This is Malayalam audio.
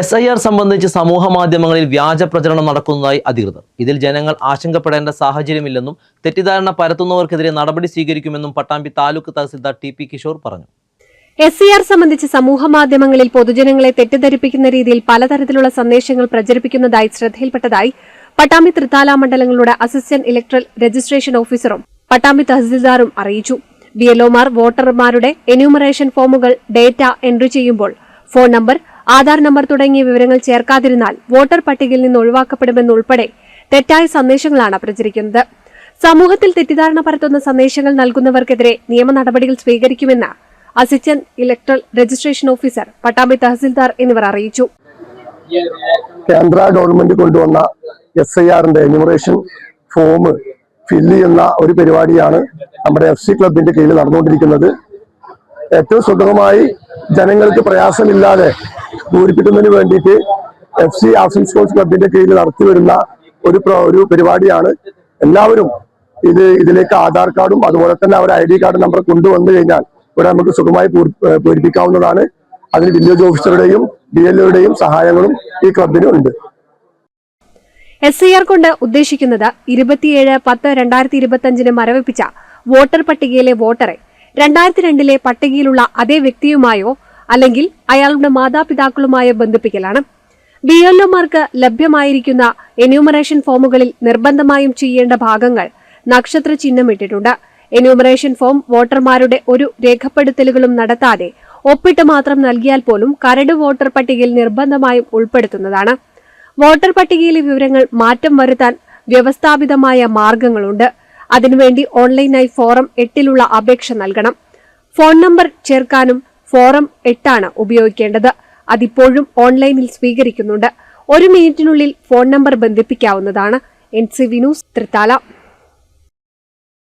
എസ് ഐ ആർ സംബന്ധിച്ച് സമൂഹ മാധ്യമങ്ങളിൽ വ്യാജ പ്രചരണം നടക്കുന്നതായി അധികൃതർ. ഇതിൽ ജനങ്ങൾ ആശങ്കപ്പെടേണ്ട സാഹചര്യമില്ലെന്നും തെറ്റിദ്ധാരണ പരത്തുന്നവർക്കെതിരെ നടപടി സ്വീകരിക്കുമെന്നും പട്ടാമ്പി താലൂക്ക് തഹസിൽദാർ ടി പി കിഷോർ പറഞ്ഞു. എസ് സി ആർ സംബന്ധിച്ച് സമൂഹ മാധ്യമങ്ങളിൽ പൊതുജനങ്ങളെ തെറ്റിദ്ധരിപ്പിക്കുന്ന രീതിയിൽ പലതരത്തിലുള്ള സന്ദേശങ്ങൾ പ്രചരിപ്പിക്കുന്നതായി ശ്രദ്ധയിൽപ്പെട്ടതായി പട്ടാമ്പി തൃത്താല മണ്ഡലങ്ങളുടെ അസിസ്റ്റന്റ് ഇലക്ട്രൽ രജിസ്ട്രേഷൻ ഓഫീസറും പട്ടാമ്പി തഹസിൽദാറും അറിയിച്ചു. ബി എൽഒമാർ വോട്ടർമാരുടെ എന്യൂമറേഷൻ ഫോമുകൾ ഡേറ്റ എൻട്രി ചെയ്യുമ്പോൾ ഫോൺ നമ്പർ ആധാർ നമ്പർ തുടങ്ങിയ വിവരങ്ങൾ ചേർക്കാതിരുന്നാൽ വോട്ടർ പട്ടികയിൽ നിന്ന് ഒഴിവാക്കപ്പെടുമെന്നുൾപ്പെടെ തെറ്റായ സന്ദേശങ്ങളാണ് പ്രചരിക്കുന്നത്. സമൂഹത്തിൽ തെറ്റിദ്ധാരണ പരത്തുന്ന സന്ദേശങ്ങൾ നൽകുന്നവർക്കെതിരെ നിയമ നടപടികൾ സ്വീകരിക്കുമെന്ന് assistant electoral registration officer Pattambi tahsildar എന്നിവർ അറിയിച്ചു. കേന്ദ്ര ഗവൺമെന്റ് കൊണ്ടുവന്ന എസ് ഐ ആറിന്റെ എന്യൂമറേഷൻ ഫോം ഫില്ല് ചെയ്യുന്ന ഒരു പരിപാടിയാണ് നമ്മുടെ എഫ് സി ക്ലബിന്റെ കീഴിൽ നടന്നുകൊണ്ടിരിക്കുന്നത്. ഏറ്റവും സുഗമമായി ജനങ്ങൾക്ക് പ്രയാസമില്ലാതെ പൂരിപ്പിക്കുന്നതിന് വേണ്ടിയിട്ട് എഫ് സി ഹൗസിംഗ് സ്പോർട്സ് ക്ലബിന്റെ കീഴിൽ നടത്തി വരുന്ന ഒരു ഒരു പരിപാടിയാണ്. എല്ലാവരും ഇത് ഇതിലേക്ക് ആധാർ കാർഡും അതുപോലെ തന്നെ അവർ ഐ ഡി കാർഡ് നമ്പർ കൊണ്ടുവന്നു കഴിഞ്ഞാൽ ഇവിടെ നമുക്ക് സുഖമായി പൂരി- പൂരിപ്പിക്കാവുന്നതാണ്. അതിന് വില്ലേജ് ഓഫീസറുടെയും ഡി എൽ ഒയുടെയും സഹായങ്ങളും ഈ ക്ലബിന് ഉണ്ട്. എസ് ഐ ആർ കൊണ്ട് ഉദ്ദേശിക്കുന്നത് ഇരുപത്തിയേഴ് പത്ത് രണ്ടായിരത്തി ഇരുപത്തിയഞ്ചിന് മരവിപ്പിച്ച വോട്ടർ പട്ടികയിലെ വോട്ടറെ രണ്ടായിരത്തി രണ്ടിലെ പട്ടികയിലുള്ള അതേ വ്യക്തിയുമായോ അല്ലെങ്കിൽ അയാളുടെ മാതാപിതാക്കളുമായി ബന്ധിപ്പിക്കലാണ്. ബി എൽഒമാർക്ക് ലഭ്യമായിരിക്കുന്ന എന്യൂമറേഷൻ ഫോമുകളിൽ നിർബന്ധമായും ചെയ്യേണ്ട ഭാഗങ്ങൾ നക്ഷത്ര ചിഹ്നം ഇട്ടിട്ടുണ്ട്. എന്യൂമറേഷൻ ഫോം വോട്ടർമാരുടെ ഒരു രേഖപ്പെടുത്തലുകളും നടത്താതെ ഒപ്പിട്ട് മാത്രം നൽകിയാൽ പോലും കരട് വോട്ടർ പട്ടികയിൽ നിർബന്ധമായും ഉൾപ്പെടുത്തുന്നതാണ്. വോട്ടർ പട്ടികയിലെ വിവരങ്ങൾ മാറ്റം വരുത്താൻ വ്യവസ്ഥാപിതമായ മാർഗങ്ങളുണ്ട്. അതിനുവേണ്ടി ഓൺലൈനായി ഫോറം എട്ടിലുള്ള അപേക്ഷ നൽകണം. ഫോൺ നമ്പർ ചേർക്കാനും ഫോറം എട്ടാണ് ഉപയോഗിക്കേണ്ടത്. അതിപ്പോഴും ഓൺലൈനിൽ സ്വീകരിക്കുന്നുണ്ട്. ഒരു മിനിറ്റിനുള്ളിൽ phone number ബന്ധിപ്പിക്കാവുന്നതാണ്. N C V news